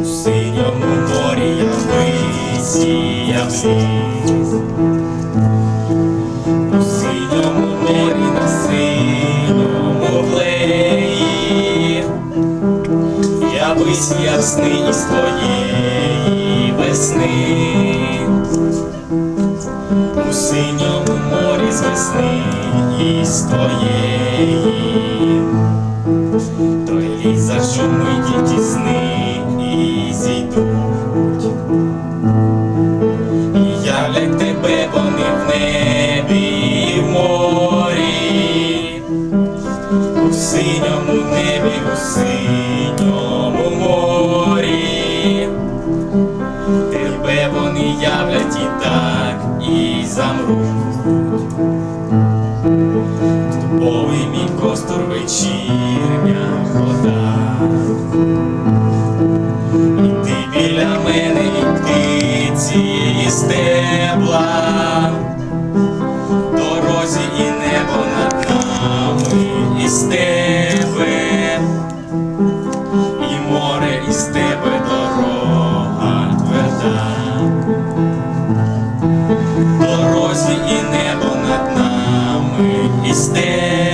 у синьому морі я висіяв ліс. У синьому морі на синьому глеї я висіяв сни весни. У синьому морі з весни із твоєї той ліс зашумить ті сни і зійдуть. І являть тебе вони в небі і в морі, у синьому небі, у синьому морі. Тебе вони являть і так, і замруть. Костур вечірня хода. І ти біля мене, і птиці, і стебла. Дорозі і небо над нами, і з і море із тебе дорога тверда. Дорозі і небо над нами, і з.